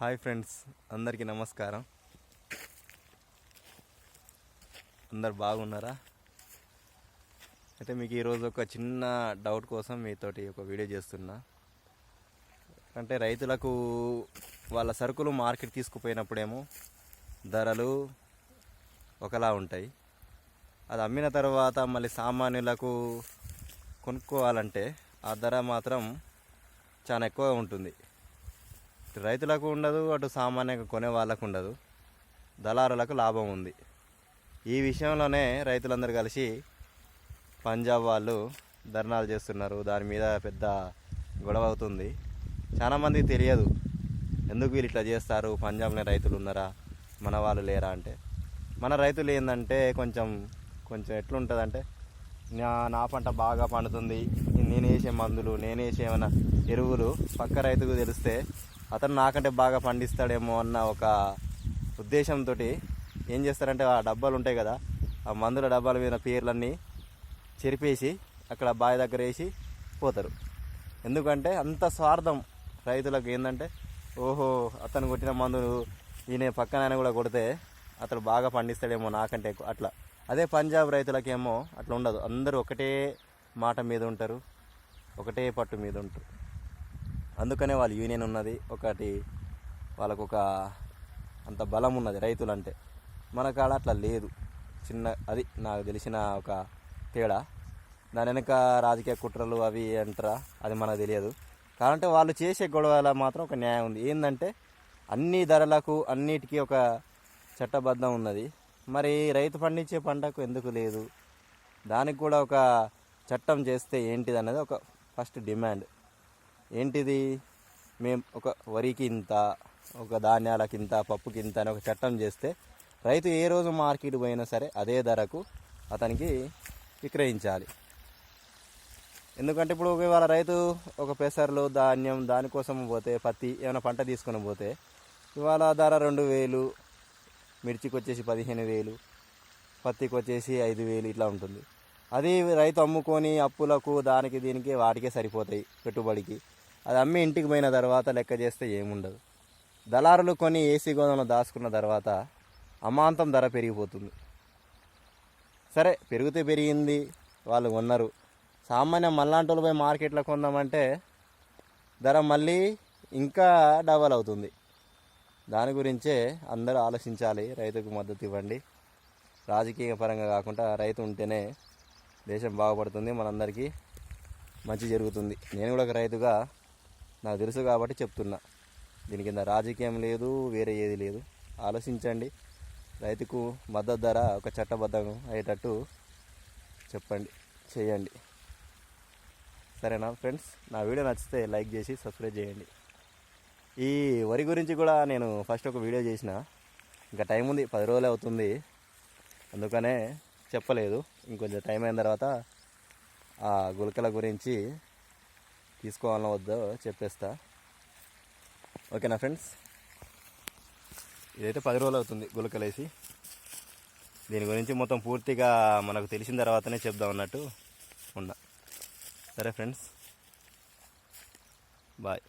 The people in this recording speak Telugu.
హాయ్ ఫ్రెండ్స్ అందరికీ నమస్కారం. అందరు బాగున్నారా? అయితే మీకు ఈరోజు ఒక చిన్న డౌట్ కోసం మీతోటి ఒక వీడియో చేస్తున్నా. అంటే రైతులకు వాళ్ళ సరుకులు మార్కెట్ తీసుకుపోయినప్పుడేమో ధరలు ఒకలా ఉంటాయి. అది అమ్మిన తర్వాత మళ్ళీ సామాన్యులకు కొనుక్కోవాలంటే ఆ ధర మాత్రం చాలా ఎక్కువగా ఉంటుంది. ఇటు రైతులకు ఉండదు అటు సామాన్యంగా కొనే వాళ్ళకు ఉండదు. దళారులకు లాభం ఉంది. ఈ విషయంలోనే రైతులందరూ కలిసి పంజాబ్ వాళ్ళు ధర్నాలు చేస్తున్నారు. దాని మీద పెద్ద గొడవ అవుతుంది. చాలామందికి తెలియదు ఎందుకు వీళ్ళు ఇట్లా చేస్తారు? పంజాబ్లో రైతులు ఉన్నారా? మన వాళ్ళు లేరా అంటే. మన రైతులు ఏంటంటే కొంచెం కొంచెం ఎట్లుంటుందంటే నా నా పంట బాగా పండుతుంది. నేను వేసే మందులు నేను వేసే ఏమైనా ఎరువులు పక్క రైతుకు తెలిస్తే అతను నాకంటే బాగా పండిస్తాడేమో అన్న ఒక ఉద్దేశంతో ఏం చేస్తారంటే ఆ డబ్బాలు ఉంటాయి కదా ఆ మందుల డబ్బాల మీద పేర్లన్నీ చెరిపేసి అక్కడ బావి దగ్గర వేసి పోతారు. ఎందుకంటే అంత స్వార్థం రైతులకు ఏంటంటే ఓహో అతను కొట్టిన మందులు ఈయన పక్కన ఆయన కూడా కొడితే అతను బాగా పండిస్తాడేమో నాకంటే అట్లా. అదే పంజాబ్ రైతులకేమో అట్లా ఉండదు. అందరూ ఒకటే మాట మీద ఉంటారు ఒకటే పట్టు మీద ఉంటారు. అందుకనే వాళ్ళ యూనియన్ ఉన్నది. ఒకటి వాళ్ళకు ఒక అంత బలం ఉన్నది రైతులు అంటే మన కాడ అట్లా లేదు. చిన్న అది నాకు తెలిసిన ఒక తేడా. దాని వెనక రాజకీయ కుట్రలు అవి అంటారా? అది మనకు తెలియదు. కాబట్టి వాళ్ళు చేసే గొడవల మాత్రం ఒక న్యాయం ఉంది. ఏంటంటే అన్ని ధరలకు అన్నిటికీ ఒక చట్టబద్ధం ఉన్నది. మరి రైతు పండించే పంటకు ఎందుకు లేదు? దానికి కూడా ఒక చట్టం చేస్తే ఏంటిది అనేది ఒక ఫస్ట్ డిమాండ్. ఏంటిది? మేము ఒక వరికి ఇంత ఒక ధాన్యాలకి ఇంత పప్పుకి ఇంత అని ఒక చట్టం చేస్తే రైతు ఏ రోజు మార్కెట్ పోయినా సరే అదే ధరకు అతనికి విక్రయించాలి. ఎందుకంటే ఇప్పుడు ఇవాళ రైతు ఒక పెసర్లు ధాన్యం దానికోసం పోతే పత్తి ఏమైనా పంట తీసుకొని పోతే ఇవాళ ధర రెండు వేలు మిర్చికి వచ్చేసి పదిహేను వేలు పత్తికి వచ్చేసి ఐదు వేలు ఇట్లా ఉంటుంది. అది రైతు అమ్ముకొని అప్పులకు దానికి దీనికి వాటికే సరిపోతాయి పెట్టుబడికి. అది అమ్మి ఇంటికి పోయిన తర్వాత లెక్క చేస్తే ఏముండదు. దళారులు కొని ఏసీ గోదాంలో దాచుకున్న తర్వాత అమాంతం ధర పెరిగిపోతుంది. సరే పెరిగితే పెరిగింది వాళ్ళు కొన్నారు. సామాన్యం మళ్ళాంటి పోయి మార్కెట్లో కొందామంటే ధర మళ్ళీ ఇంకా డబల్ అవుతుంది. దాని గురించే అందరూ ఆలోచించాలి రైతుకు మద్దతు ఇవ్వండి. రాజకీయ పరంగా కాకుండా రైతు ఉంటేనే దేశం బాగుపడుతుంది మనందరికీ మంచి జరుగుతుంది. నేను కూడా ఒక రైతుగా నాకు తెలుసు కాబట్టి చెప్తున్నా. దీని కింద రాజకీయం లేదు వేరే ఏది లేదు. ఆలోచించండి. రైతుకు మద్దతు ధర ఒక చట్టబద్ధం అయ్యేటట్టు చెప్పండి చేయండి. సరేనా ఫ్రెండ్స్? నా వీడియో నచ్చితే లైక్ చేసి సబ్స్క్రైబ్ చేయండి. ఈ వరి గురించి కూడా నేను ఫస్ట్ ఒక వీడియో చేసిన. ఇంకా టైం ఉంది పది రోజులు అవుతుంది. అందుకనే చెప్పలేదు. ఇంకొంచెం టైం అయిన తర్వాత ఆ గులకల గురించి తీసుకోవాలో వద్దో చెప్పేస్తా. ఓకేనా ఫ్రెండ్స్? ఇదైతే పది రోజులు అవుతుంది గులకలేసి. దీని గురించి మొత్తం పూర్తిగా మనకు తెలిసిన తర్వాతనే చెప్దాం అన్నట్టు ఉన్నా. సరే ఫ్రెండ్స్? బాయ్.